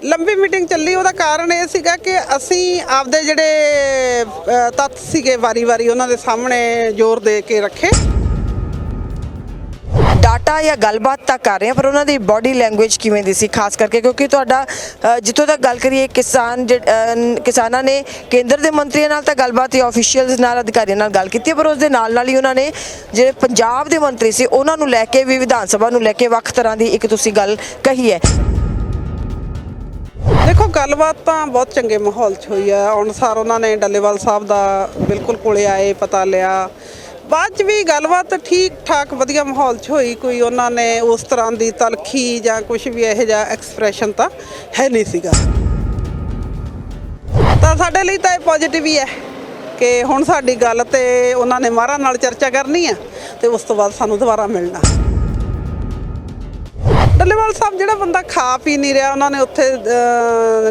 ਲੰਬੀ ਮੀਟਿੰਗ ਚੱਲੀ ਉਹਦਾ ਕਾਰਨ ਇਹ ਸੀਗਾ ਕਿ ਅਸੀਂ ਆਪਦੇ ਜਿਹੜੇ ਅ, ਤੱਥ ਸੀਗੇ ਵਾਰੀ-ਵਾਰੀ ਉਹਨਾਂ ਦੇ ਸਾਹਮਣੇ ਜ਼ੋਰ ਦੇ ਕੇ ਰੱਖੇ। ਡਾਟਾ ਜਾਂ ਗੱਲਬਾਤ ਤਾਂ ਕਰ ਰਹੇ ਹਾਂ ਪਰ ਉਹਨਾਂ ਦੀ ਬਾਡੀ ਲੈਂਗੁਏਜ ਕਿਵੇਂ ਦੀ ਸੀ ਖਾਸ ਕਰਕੇ ਕਿਉਂਕਿ ਤੁਹਾਡਾ ਅ, ਜਿੱਥੋਂ ਤੱਕ ਗੱਲ ਕਰੀਏ ਕਿਸਾਨ ਜਿਹ- ਅ, ਕਿਸਾਨਾਂ ਨੇ ਕੇਂਦਰ ਦੇ ਮੰਤਰੀਆਂ ਨਾਲ ਤਾਂ ਗੱਲਬਾਤ ਜਾਂ ਅਫੀਸ਼ੀਅਲਸ ਨਾਲ ਅਧਿਕਾਰੀਆਂ ਨਾਲ ਗੱਲ ਕੀਤੀ ਹੈ, ਪਰ ਉਸ ਦੇ ਨਾਲ ਨਾਲ ਹੀ ਉਹਨਾਂ ਨੇ ਜਿਹੜੇ ਪੰਜਾਬ ਦੇ ਮੰਤਰੀ ਸੀ ਉਹਨਾਂ ਨੂੰ ਲੈ ਕੇ ਵੀ ਵਿਧਾਨ ਸਭਾ ਨੂੰ ਲੈ ਕੇ ਵੱਖ ਤਰ੍ਹਾਂ ਦੀ ਇੱਕ ਤੁਸੀਂ ਗੱਲ ਕਹੀ ਹੈ। ਦੇਖੋ, ਗੱਲਬਾਤ ਤਾਂ ਬਹੁਤ ਚੰਗੇ ਮਾਹੌਲ 'ਚ ਹੋਈ ਆ। ਅਨੁਸਾਰ ਉਹਨਾਂ ਨੇ ਡੱਲੇਵਾਲ ਸਾਹਿਬ ਦਾ ਬਿਲਕੁਲ ਕੋਲੇ ਆਏ, ਪਤਾ ਲਿਆ। ਬਾਅਦ 'ਚ ਵੀ ਗੱਲਬਾਤ ਠੀਕ ਠਾਕ ਵਧੀਆ ਮਾਹੌਲ 'ਚ ਹੋਈ। ਕੋਈ ਉਹਨਾਂ ਨੇ ਉਸ ਤਰ੍ਹਾਂ ਦੀ ਤਲਖੀ ਜਾਂ ਕੁਝ ਵੀ ਇਹੋ ਜਿਹਾ ਐਕਸਪ੍ਰੈਸ਼ਨ ਤਾਂ ਹੈ ਨਹੀਂ ਸੀਗਾ। ਤਾਂ ਸਾਡੇ ਲਈ ਤਾਂ ਇਹ ਪੋਜ਼ਿਟਿਵ ਹੀ ਹੈ ਕਿ ਹੁਣ ਸਾਡੀ ਗੱਲ ਤੇ ਉਹਨਾਂ ਨੇ ਮਾਰਾ ਨਾਲ ਚਰਚਾ ਕਰਨੀ ਆ ਤੇ ਉਸ ਤੋਂ ਬਾਅਦ ਸਾਨੂੰ ਦੁਬਾਰਾ ਮਿਲਣਾ। ਡੱਲੇਵਾਲ ਸਾਹਿਬ, ਜਿਹੜਾ ਬੰਦਾ ਖਾ ਪੀ ਨਹੀਂ ਰਿਹਾ, ਉਹਨਾਂ ਨੇ ਉੱਥੇ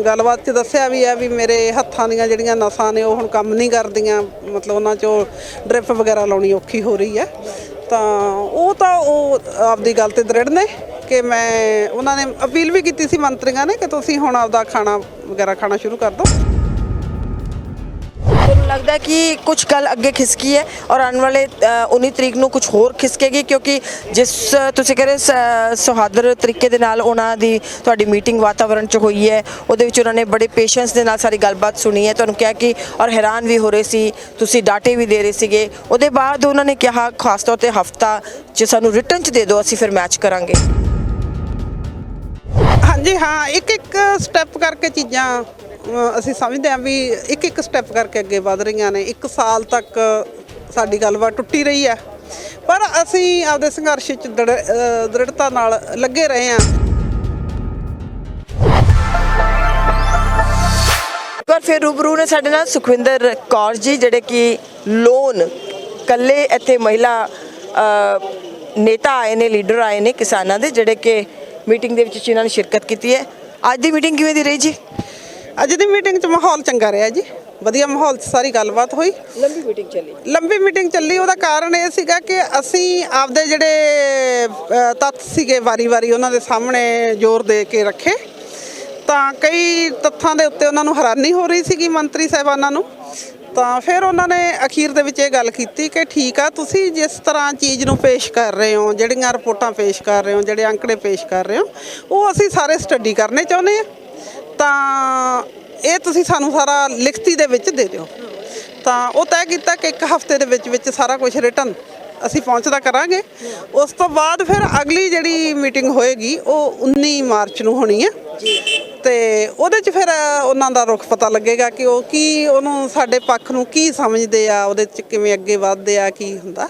ਗੱਲਬਾਤ 'ਚ ਦੱਸਿਆ ਵੀ ਹੈ ਵੀ ਮੇਰੇ ਹੱਥਾਂ ਦੀਆਂ ਜਿਹੜੀਆਂ ਨਸਾਂ ਨੇ, ਉਹ ਹੁਣ ਕੰਮ ਨਹੀਂ ਕਰਦੀਆਂ। ਮਤਲਬ ਉਹਨਾਂ 'ਚੋਂ ਡ੍ਰਿਪ ਵਗੈਰਾ ਲਾਉਣੀ ਔਖੀ ਹੋ ਰਹੀ ਹੈ। ਤਾਂ ਉਹ ਤਾਂ ਉਹ ਆਪਦੀ ਗੱਲ ਤੇ ਦ੍ਰਿੜ ਨੇ ਕਿ ਮੈਂ, ਉਹਨਾਂ ਨੇ ਅਪੀਲ ਵੀ ਕੀਤੀ ਸੀ ਮੰਤਰੀਆਂ ਨੇ ਕਿ ਤੁਸੀਂ ਹੁਣ ਆਪਦਾ ਖਾਣਾ ਵਗੈਰਾ ਖਾਣਾ ਸ਼ੁਰੂ ਕਰ ਦਿਓ। ਲੱਗਦਾ ਕਿ ਕੁਝ ਗੱਲ ਅੱਗੇ ਖਿਸਕੀ ਹੈ ਔਰ ਆਉਣ ਵਾਲੇ 19 ਤਰੀਕ ਨੂੰ ਕੁਝ ਹੋਰ ਖਿਸਕੇਗੀ ਕਿਉਂਕਿ ਜਿਸ ਤੁਸੀਂ ਕਹ ਰਹੇ ਸੁਹਾਦਰ ਤਰੀਕੇ ਦੇ ਨਾਲ ਉਹਨਾਂ ਦੀ ਤੁਹਾਡੀ ਮੀਟਿੰਗ ਵਾਤਾਵਰਣ ਚ ਹੋਈ ਹੈ। ਉਹਦੇ ਵਿੱਚ ਉਹਨਾਂ ਨੇ ਬੜੇ ਪੇਸ਼ੈਂਸ ਦੇ ਨਾਲ ਸਾਰੀ ਗੱਲਬਾਤ ਸੁਣੀ ਹੈ। ਤੁਹਾਨੂੰ ਕਿਹਾ ਕਿ ਔਰ ਹੈਰਾਨ ਵੀ ਹੋ ਰਹੇ ਸੀ, ਤੁਸੀਂ ਡਾਟੇ ਵੀ ਦੇ ਰਹੇ ਸੀਗੇ। ਉਹਦੇ ਬਾਅਦ ਉਹਨਾਂ ਨੇ ਕਿਹਾ, ਖਾਸ ਤੌਰ ਤੇ ਹਫਤਾ ਜੇ ਸਾਨੂੰ ਰਿਟਰਨ ਚ ਦੇ ਦਿਓ, ਅਸੀਂ ਫਿਰ ਮੈਚ ਕਰਾਂਗੇ। ਹਾਂਜੀ, ਹਾਂ ਇੱਕ ਇੱਕ ਸਟੈਪ ਕਰਕੇ ਚੀਜ਼ਾਂ ਅਸੀਂ ਸਮਝਦੇ ਹਾਂ ਵੀ ਇੱਕ ਇੱਕ ਸਟੈਪ ਕਰਕੇ ਅੱਗੇ ਵਧ ਰਹੀਆਂ ਨੇ, ਇੱਕ ਸਾਲ ਤੱਕ ਸਾਡੀ ਗੱਲਬਾਤ ਟੁੱਟੀ ਰਹੀ ਹੈ। ਪਰ ਅਸੀਂ ਆਪਦੇ ਸੰਘਰਸ਼ 'ਚ ਦ੍ਰਿੜ- ਦ੍ਰਿੜਤਾ ਨਾਲ ਲੱਗੇ ਰਹੇ ਹਾਂ। ਪਰ ਫਿਰ ਰੂਬਰੂ ਨੇ ਸਾਡੇ ਨਾਲ ਸੁਖਵਿੰਦਰ ਕੌਰ ਜੀ, ਜਿਹੜੇ ਕਿ ਲੋਨ ਕੱਲੇ ਇੱਥੇ ਮਹਿਲਾ ਨੇਤਾ ਆਏ ਨੇ, ਲੀਡਰ ਆਏ ਨੇ ਕਿਸਾਨਾਂ ਦੇ, ਜਿਹੜੇ ਕਿ ਮੀਟਿੰਗ ਦੇ ਵਿੱਚ ਇਹਨਾਂ ਨੇ ਸ਼ਿਰਕਤ ਕੀਤੀ ਹੈ। ਅੱਜ ਦੀ ਮੀਟਿੰਗ ਕਿਵੇਂ ਦੀ ਰਹੀ ਜੀ? ਅੱਜ ਦੀ ਮੀਟਿੰਗ 'ਚ ਮਾਹੌਲ ਚੰਗਾ ਰਿਹਾ ਜੀ। ਵਧੀਆ ਮਾਹੌਲ 'ਚ ਸਾਰੀ ਗੱਲਬਾਤ ਹੋਈ। ਲੰਬੀ ਮੀਟਿੰਗ ਚੱਲੀ। ਲੰਬੀ ਮੀਟਿੰਗ ਚੱਲੀ ਉਹਦਾ ਕਾਰਨ ਇਹ ਸੀਗਾ ਕਿ ਅਸੀਂ ਆਪਦੇ ਜਿਹੜੇ ਅ, ਤੱਥ ਸੀਗੇ ਵਾਰੀ-ਵਾਰੀ ਉਹਨਾਂ ਦੇ ਸਾਹਮਣੇ ਜ਼ੋਰ ਦੇ ਕੇ ਰੱਖੇ। ਤਾਂ ਕਈ ਤੱਥਾਂ ਦੇ ਉੱਤੇ ਉਹਨਾਂ ਨੂੰ ਹੈਰਾਨੀ ਹੋ ਰਹੀ ਸੀਗੀ ਮੰਤਰੀ ਸਾਹਿਬਾਨਾਂ ਨੂੰ। ਤਾਂ ਫਿਰ ਉਹਨਾਂ ਨੇ ਅਖੀਰ ਦੇ ਵਿੱਚ ਇਹ ਗੱਲ ਕੀਤੀ ਕਿ ਠੀਕ ਆ ਤੁਸੀਂ ਜਿਸ ਤਰ੍ਹਾਂ ਚੀਜ਼ ਨੂੰ ਪੇਸ਼ ਕਰ ਰਹੇ ਹੋ ਜਿਹੜੀਆਂ ਰਿਪੋਰਟਾਂ ਪੇਸ਼ ਕਰ ਰਹੇ ਹੋ ਜਿਹੜੇ ਅੰਕੜੇ ਪੇਸ਼ ਕਰ ਰਹੇ ਹੋ ਉਹ ਅਸੀਂ ਸਾਰੇ ਸਟੱਡੀ ਕਰਨੇ ਚਾਹੁੰਦੇ ਆ ਤਾਂ ਇਹ ਤੁਸੀਂ ਸਾਨੂੰ ਸਾਰਾ ਲਿਖਤੀ ਦੇ ਵਿੱਚ ਦੇ ਦਿਓ। ਤਾਂ ਉਹ ਤੈਅ ਕੀਤਾ ਕਿ ਇੱਕ ਹਫ਼ਤੇ ਦੇ ਵਿੱਚ ਵਿੱਚ ਸਾਰਾ ਕੁਝ ਰਿਟਰਨ ਅਸੀਂ ਪਹੁੰਚਦਾ ਕਰਾਂਗੇ। ਉਸ ਤੋਂ ਬਾਅਦ ਫਿਰ ਅਗਲੀ ਜਿਹੜੀ ਮੀਟਿੰਗ ਹੋਏਗੀ ਉਹ 19 ਮਾਰਚ ਨੂੰ ਹੋਣੀ ਹੈ। ਤੇ ਉਹਦੇ 'ਚ ਫਿਰ ਉਹਨਾਂ ਦਾ ਰੁਖ ਪਤਾ ਲੱਗੇਗਾ ਕਿ ਉਹ ਕੀ ਉਹਨੂੰ ਸਾਡੇ ਪੱਖ ਨੂੰ ਕੀ ਸਮਝਦੇ ਆ ਉਹਦੇ 'ਚ ਕਿਵੇਂ ਅੱਗੇ ਵਧਦੇ ਆ ਕੀ ਹੁੰਦਾ।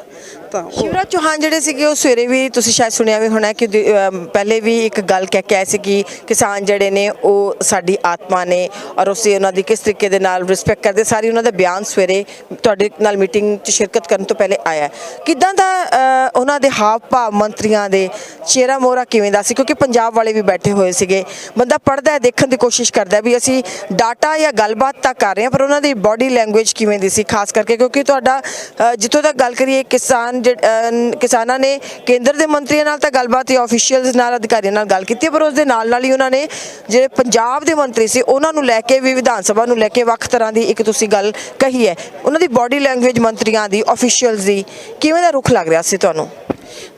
ਤਾਂ ਉਹ ਸ਼ਿਵਰਾਜ ਚੌਹਾਨ ਜਿਹੜੇ ਸੀਗੇ ਉਹ ਸਵੇਰੇ ਵੀ ਤੁਸੀਂ ਸ਼ਾਇਦ ਸੁਣਿਆ ਵੀ ਹੋਣਾ ਕਿ ਦੀ- ਅਮ ਪਹਿਲੇ ਵੀ ਇੱਕ ਗੱਲ ਕਹਿ ਕੇ ਆਏ ਸੀ ਕਿ ਕਿਸਾਨ ਜਿਹੜੇ ਨੇ ਉਹ ਸਾਡੀ ਆਤਮਾ ਨੇ ਔਰ ਅਸੀਂ ਉਹਨਾਂ ਦੀ ਕਿਸ ਤਰੀਕੇ ਦੇ ਨਾਲ ਰਿਸਪੈਕਟ ਕਰਦੇ ਸਾਰੀ ਉਹਨਾਂ ਦਾ ਬਿਆਨ ਸਵੇਰੇ ਤੁਹਾਡੇ ਨਾਲ ਮੀਟਿੰਗ 'ਚ ਸ਼ਿਰਕਤ ਕਰਨ ਤੋਂ ਪਹਿਲੇ ਆਇਆ ਹੈ। ਕਿੱਦਾਂ ਦਾ ਅ, ਉਹਨਾਂ ਦੇ ਹਾਵ ਭਾਵ ਮੰਤਰੀਆਂ ਦੇ ਚਿਹਰਾ ਮੋਹਰਾ ਕਿਵੇਂ ਦਾ ਸੀ? ਕਿਉਂਕਿ ਪੰਜਾਬ ਵਾਲੇ ਵੀ ਬੈਠੇ ਹੋਏ ਸੀਗੇ। ਬੰਦਾ ਪੜਦਾ ਹੈ ਦੇਖਣ ਦੀ ਕੋਸ਼ਿਸ਼ ਕਰਦਾ ਹੈ ਵੀ ਅਸੀਂ ਡਾਟਾ ਜਾਂ ਗੱਲਬਾਤ ਤਾਂ ਕਰ ਰਹੇ ਹਾਂ ਪਰ ਉਹਨਾਂ ਦੀ ਬਾਡੀ ਲੈਂਗੁਏਜ ਕਿਵੇਂ ਦੀ ਸੀ ਖਾਸ ਕਰਕੇ? ਕਿਉਂਕਿ ਤੁਹਾਡਾ ਅ, ਜਿੱਥੋਂ ਤੱਕ ਗੱਲ ਕਰੀਏ ਕਿਸਾਨ ਜਿਹ- ਕਿਸਾਨਾਂ ਨੇ ਕੇਂਦਰ ਦੇ ਮੰਤਰੀਆਂ ਨਾਲ ਤਾਂ ਗੱਲਬਾਤ ਜਾਂ ਅਫੀਸ਼ੀਅਲਸ ਨਾਲ, ਅਧਿਕਾਰੀਆਂ ਨਾਲ ਗੱਲ ਕੀਤੀ ਪਰ ਉਸ ਦੇ ਨਾਲ ਨਾਲ ਹੀ ਉਹਨਾਂ ਨੇ ਜਿਹੜੇ ਪੰਜਾਬ ਦੇ ਮੰਤਰੀ ਸੀ, ਉਹਨਾਂ ਨੂੰ ਲੈ ਕੇ ਵੀ ਵਿਧਾਨ ਸਭਾ ਨੂੰ ਲੈ ਕੇ ਵੱਖ ਤਰ੍ਹਾਂ ਦੀ ਇੱਕ ਤੁਸੀਂ ਗੱਲ ਕਹੀ ਹੈ। ਉਹਨਾਂ ਦੀ ਬਾਡੀ ਲੈਂਗੁਏਜ ਮੰਤਰੀਆਂ ਦੀ ਅਫੀਸ਼ੀਅਲਸ ਦੀ, ਕਿਵੇਂ ਦਾ ਰੁਖ ਲੱਗ ਰਿਹਾ ਸੀ ਤੁਹਾਨੂੰ?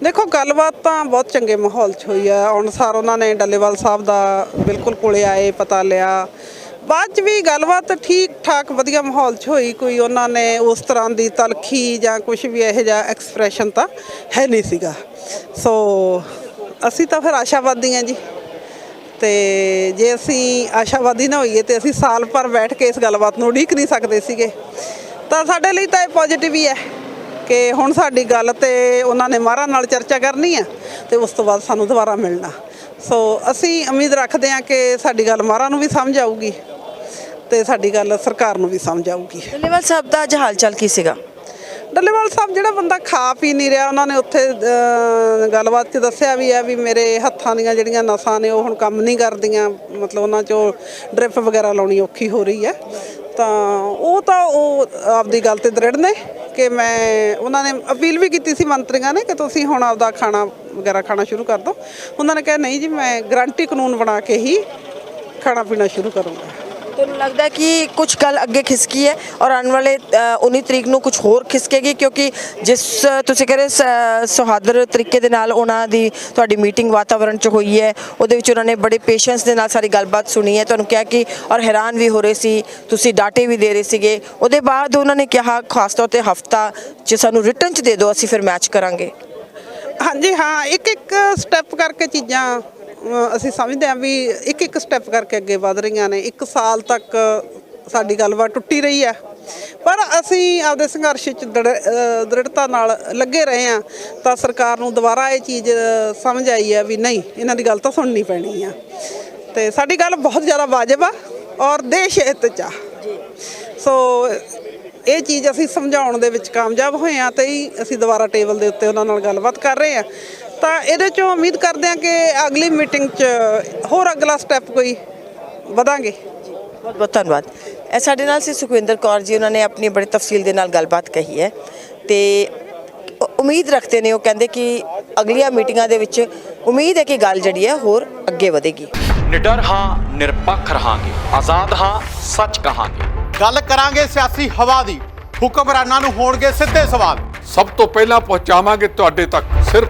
ਦੇਖੋ, ਗੱਲਬਾਤ ਤਾਂ ਬਹੁਤ ਚੰਗੇ ਮਾਹੌਲ 'ਚ ਹੋਈ ਆ ਅਨੁਸਾਰ ਉਹਨਾਂ ਨੇ ਡੱਲੇਵਾਲ ਸਾਹਿਬ ਦਾ ਬਿਲਕੁਲ ਕੋਲੇ ਆਏ, ਪਤਾ ਲਿਆ। ਬਾਅਦ 'ਚ ਵੀ ਗੱਲਬਾਤ ਠੀਕ ਠਾਕ ਵਧੀਆ ਮਾਹੌਲ 'ਚ ਹੋਈ, ਕੋਈ ਉਹਨਾਂ ਨੇ ਉਸ ਤਰ੍ਹਾਂ ਦੀ ਤਲਖੀ ਜਾਂ ਕੁਝ ਵੀ ਇਹੋ ਜਿਹਾ ਐਕਸਪ੍ਰੈਸ਼ਨ ਤਾਂ ਹੈ ਨਹੀਂ ਸੀਗਾ। ਸੋ ਅਸੀਂ ਤਾਂ ਫਿਰ ਆਸ਼ਾਵਾਦੀ ਹਾਂ ਜੀ। ਤੇ ਜੇ ਅਸੀਂ ਆਸ਼ਾਵਾਦੀ ਨਾ ਹੋਈਏ ਤੇ ਅਸੀਂ ਸਾਲ ਭਰ ਬੈਠ ਕੇ ਇਸ ਗੱਲਬਾਤ ਨੂੰ ਉਡੀਕ ਨਹੀਂ ਸਕਦੇ ਸੀਗੇ। ਤਾਂ ਸਾਡੇ ਲਈ ਤਾਂ ਇਹ ਪੋਜ਼ਿਟਿਵ ਹੀ ਹੈ ਕਿ ਹੁਣ ਸਾਡੀ ਗੱਲ ਤੇ ਉਹਨਾਂ ਨੇ ਮਾਰਾ ਨਾਲ ਚਰਚਾ ਕਰਨੀ ਆ ਤੇ ਉਸ ਤੋਂ ਬਾਅਦ ਸਾਨੂੰ ਦੁਬਾਰਾ ਮਿਲਣਾ। ਸੋ ਅਸੀਂ ਉਮੀਦ ਰੱਖਦੇ ਹਾਂ ਕਿ ਸਾਡੀ ਗੱਲ ਮਾਰਾ ਨੂੰ ਵੀ ਸਮਝ ਆਊਗੀ। ਤੇ ਸਾਡੀ ਗੱਲ ਸਰਕਾਰ ਨੂੰ ਵੀ ਸਮਝ ਆਊਗੀ। ਡੱਲੇਵਾਲ ਸਾਹਿਬ ਦਾ ਅੱਜ ਹਾਲ ਚਾਲ ਕੀ ਸੀਗਾ? ਡੱਲੇਵਾਲ ਸਾਹਿਬ ਜਿਹੜਾ ਬੰਦਾ ਖਾ ਪੀ ਨਹੀਂ ਰਿਹਾ ਉਹਨਾਂ ਨੇ ਉੱਥੇ ਗੱਲਬਾਤ 'ਚ ਦੱਸਿਆ ਵੀ ਹੈ ਵੀ ਮੇਰੇ ਹੱਥਾਂ ਦੀਆਂ ਜਿਹੜੀਆਂ ਨਸਾਂ ਨੇ ਉਹ ਹੁਣ ਕੰਮ ਨਹੀਂ ਕਰਦੀਆਂ ਮਤਲਬ ਉਹਨਾਂ 'ਚੋਂ ਡ੍ਰਿਪ ਵਗੈਰਾ ਲਾਉਣੀ ਔਖੀ ਹੋ ਰਹੀ ਹੈ। ਤਾਂ ਉਹ ਤਾਂ ਉਹ ਆਪਦੀ ਗੱਲ ਤੇ ਦ੍ਰਿੜ ਨੇ ਕਿ ਮੈਂ ਉਹਨਾਂ ਨੇ ਅਪੀਲ ਵੀ ਕੀਤੀ ਸੀ ਮੰਤਰੀਆਂ ਨੇ ਕਿ ਤੁਸੀਂ ਹੁਣ ਆਪਦਾ ਖਾਣਾ ਵਗੈਰਾ ਖਾਣਾ ਸ਼ੁਰੂ ਕਰ ਦਿਓ। ਉਹਨਾਂ ਨੇ ਕਿਹਾ ਨਹੀਂ ਜੀ ਮੈਂ ਗਰੰਟੀ ਕਾਨੂੰਨ ਬਣਾ ਕੇ ਹੀ ਖਾਣਾ ਪੀਣਾ ਸ਼ੁਰੂ ਕਰੂੰਗਾ। ਤੁਹਾਨੂੰ ਲੱਗਦਾ ਕਿ ਕੁਝ ਗੱਲ ਅੱਗੇ ਖਿਸਕੀ ਹੈ ਔਰ ਆਉਣ ਵਾਲੇ ਅ, 19 ਤਰੀਕ ਨੂੰ ਕੁਝ ਹੋਰ ਖਿਸਕੇਗੀ ਕਿਉਂਕਿ ਜਿਸ ਤੁਸੀਂ ਕਹ ਰਹੇ ਸ- ਸੁਹਾਦਰ ਤਰੀਕੇ ਦੇ ਨਾਲ ਉਹਨਾਂ ਦੀ ਤੁਹਾਡੀ ਮੀਟਿੰਗ ਵਾਤਾਵਰਣ ਚ ਹੋਈ ਹੈ ਉਹਦੇ ਵਿੱਚ ਉਹਨਾਂ ਨੇ ਬੜੇ ਪੇਸ਼ੈਂਸ ਦੇ ਨਾਲ ਸਾਰੀ ਗੱਲਬਾਤ ਸੁਣੀ ਹੈ ਤੁਹਾਨੂੰ ਕਿਹਾ ਕਿ ਔਰ ਹੈਰਾਨ ਵੀ ਹੋ ਰਹੇ ਸੀ ਤੁਸੀਂ ਡਾਟੇ ਵੀ ਦੇ ਰਹੇ ਸੀਗੇ ਉਹਦੇ ਬਾਅਦ ਉਹਨਾਂ ਨੇ ਕਿਹਾ ਖਾਸ ਤੌਰ ਤੇ ਹਫਤਾ ਜੇ ਸਾਨੂੰ ਰਿਟਰਨ ਚ ਦੇ ਦਿਓ ਅਸੀਂ ਫਿਰ ਮੈਚ ਕਰਾਂਗੇ ਹਾਂਜੀ ਹਾਂ ਇੱਕ ਇੱਕ ਸਟੈਪ ਕਰਕੇ ਚੀਜ਼ਾਂ ਅਸੀਂ ਸਮਝਦੇ ਹਾਂ ਵੀ ਇੱਕ ਇੱਕ ਸਟੈਪ ਕਰਕੇ ਅੱਗੇ ਵਧ ਰਹੀਆਂ ਨੇ। ਇੱਕ ਸਾਲ ਤੱਕ ਸਾਡੀ ਗੱਲਬਾਤ ਟੁੱਟੀ ਰਹੀ ਹੈ। ਪਰ ਅਸੀਂ ਆਪਦੇ ਸੰਘਰਸ਼ 'ਚ ਦ੍ਰਿੜ- ਅ, ਦ੍ਰਿੜਤਾ ਨਾਲ ਲੱਗੇ ਰਹੇ ਹਾਂ ਤਾਂ ਸਰਕਾਰ ਨੂੰ ਦੁਬਾਰਾ ਇਹ ਚੀਜ਼ ਸਮਝ ਆਈ ਹੈ ਵੀ ਨਹੀਂ ਇਹਨਾਂ ਦੀ ਗੱਲ ਤਾਂ ਸੁਣਨੀ ਪੈਣੀ ਆ। ਤੇ ਸਾਡੀ ਗੱਲ ਬਹੁਤ ਜ਼ਿਆਦਾ ਵਾਜਬ ਆ ਔਰ ਦੇਸ਼ ਹਿੱਤ 'ਚ ਆ। ਸੋ ਇਹ ਚੀਜ਼ ਅਸੀਂ ਸਮਝਾਉਣ ਦੇ ਵਿੱਚ ਕਾਮਯਾਬ ਹੋਏ ਆ ਤੇ ਅਸੀਂ ਦੁਬਾਰਾ ਟੇਬਲ ਦੇ ਉੱਤੇ ਉਹਨਾਂ ਨਾਲ ਗੱਲਬਾਤ ਕਰ ਰਹੇ ਆ ਤਾਂ ਇਹਦੇ ਚੋਂ ਉਮੀਦ ਕਰਦੇ ਆ ਕਿ ਅਗਲੀ ਮੀਟਿੰਗ 'ਚ ਹੋਰ ਅਗਲਾ ਸਟੈਪ ਕੋਈ ਵਧਾਂਗੇ। ਬਹੁਤ ਬਹੁਤ ਧੰਨਵਾਦ। ਇਹ ਸਾਡੇ ਨਾਲ ਸੀ ਸੁਖਵਿੰਦਰ ਕੌਰ ਜੀ ਉਹਨਾਂ ਨੇ ਆਪਣੀ ਬੜੀ ਤਫਸੀਲ ਦੇ ਨਾਲ ਗੱਲਬਾਤ ਕਹੀ ਹੈ। ਤੇ ਉਮੀਦ ਰੱਖਦੇ ਨੇ ਉਹ ਕਹਿੰਦੇ ਕਿ ਅਗਲੀਆਂ ਮੀਟਿੰਗਾਂ ਦੇ ਵਿੱਚ ਉਮੀਦ ਹੈ ਕਿ ਗੱਲ ਜਿਹੜੀ ਹੈ ਹੋਰ ਅੱਗੇ ਵਧੇਗੀ। ਨਿਡਰ ਹਾਂ ਨਿਰਪੱਖ ਰਹਾਂਗੇ। ਆਜ਼ਾਦ ਹਾਂ ਸੱਚ ਕਹਾਂਗੇ। ਗੱਲ ਕਰਾਂਗੇ ਸਿਆਸੀ ਹਵਾ ਦੀ। ਹੁਕਮਰਾਨਾਂ ਨੂੰ ਹੋਣਗੇ ਸਿੱਧੇ ਸਵਾਲ। ਸਭ ਤੋਂ ਪਹਿਲਾਂ ਪਹੁੰਚਾਵਾਂਗੇ ਤੁਹਾਡੇ ਤੱਕ ਸਿਰਫ